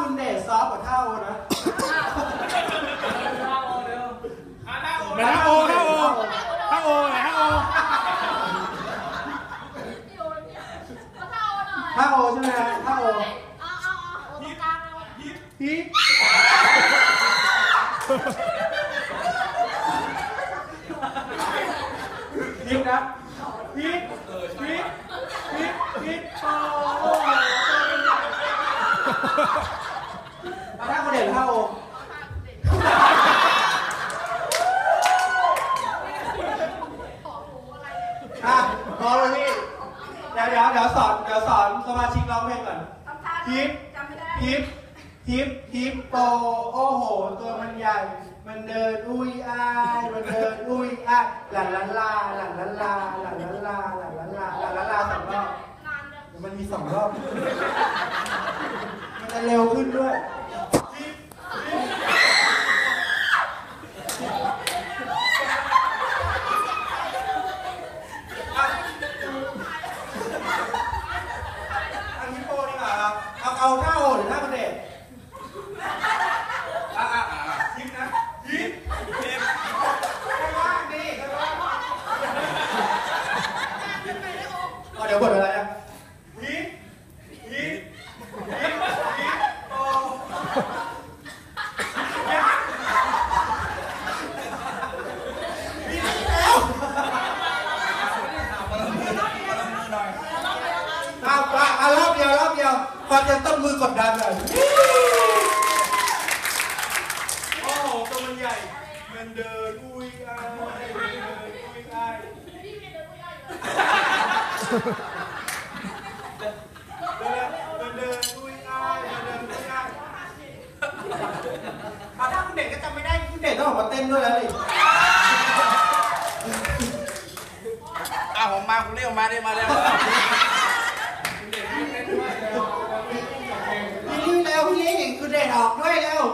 คุณเดชซอฟกว่าท่าโอนะมาโอนเท่าโอท่าโอท่าโอท่าโอท่าโอใช่ไหมฮท่าโอฮิปฮิปนะฮิปฮิปฮิปฮิปโอ้ Ha ha ha! เอาท่าคนเด่นท่าโอของหนูอะไรอะพอเลยพี่ เดี๋ยวเดี๋ยวเดี๋ยวสอนเดี๋ยวสอนสมาชิกร้องเพลงก่อน ทำท่าฮิป จำไม่ได้ ฮิป ฮิป ฮิปโป โอ้โห ตัวมันใหญ่ มันเดินอุ้ยอ้าย มันเดินอุ้ยอ้ายหลันลันลาหลันลันลาหลันลันลาหลันลันลาหลันลันลาสองรอบนานเลยมันมีสองรอบ มันจะเร็วขึ้นด้วยฮิปฮิปอะอันฮิปโปดีกว่าครับเอาเอา ท่าโอหรือท่าประเด็น อะอะอะอะยิ้มนะยิ้มยิ้มข้างล่างดิข้างล่างอ๋อเดี๋ยวกดอะไรนะยิ้มยิ้มยิ้มยิ้มโอ้ยิ้มแล้วอะอะอะรอบ เดียวรอบเดียวฟังจะต้องมือกดดันหน่อยโอ้โหตัวมันใหญ่ มันเดินอุ้ยอ้ายมันเดินอุ้ยอ้ายพี่เดินมันเดินอุ้ยอ้ายมันเดินอุ้ยอ้ายถ้าคุณเด็กก็จำไม่ได้คุณเด็กต้องออกมาเต้นด้วยแล้วดิอะผมมาคุณเรียกมาได้มาแล้ว พี่นี่เร็วพี่นี่คุณ เด็กออกด้วยเร็ว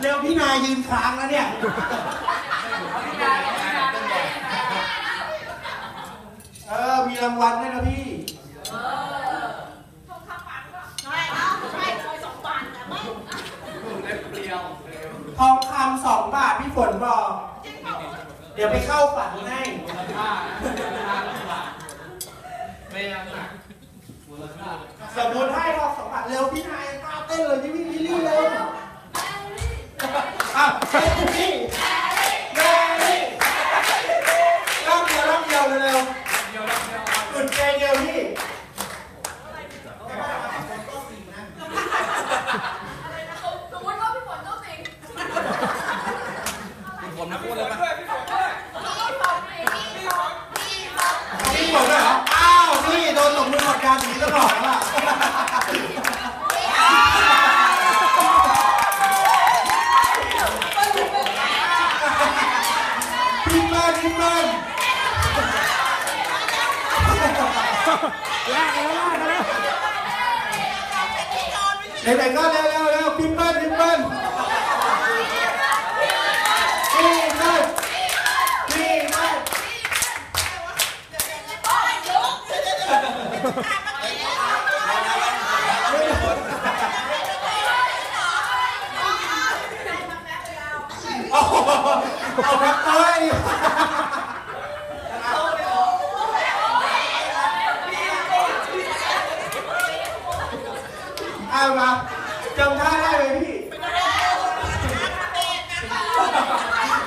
เร็วพี่นายยืนค้างแล้วเนี่ย เออ มีรางวัลด้วยนะพี่ ทองคำบาทก็ใช่เอาใช่คอยสองบาทแต่ไม่ทองคำสองบาทพี่ฝนบอกเปล่าเดี๋ยวไปเข้าฝันให้ ไม่ยังหนัก สมมติให้ทองสองบาทเร็วพี่นายกล้าเต้นเลยที่พี่ลิลลี่เร็วอะเต้นพี่แมรี่รอบเดียวรอบเดียวเร็วๆอุ่นใจเดียวพี่อะไรนะสมมติว่าพี่ฝนต้องสิงคุณผมนะพูดเลยไหมพี่ฝนไอ้พี่ฝนพี่ฝนพี่ฝนด้วยเหรอี่โดนตบมือหมดการอย่างนี้ตลอดแล้วล่ะพี่เปิ้ลพี่เปิ้ลลากแล้วลากแล้วไหนๆก็เร็วเร็วเร็วพี่เปิ้ลพี่เปิ้ลพี่เปิ้ลพี่เปิ้ลโอ้โห เอาครับเอ้ยเอามาจำท่าได้ไหมพี่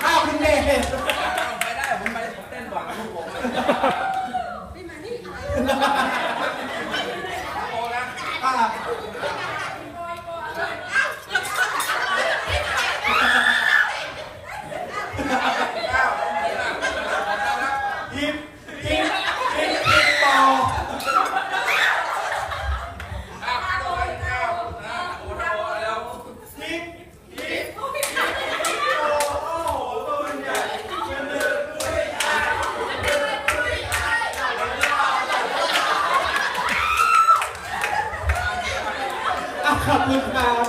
ข้าวคุณเดช couple of pounds.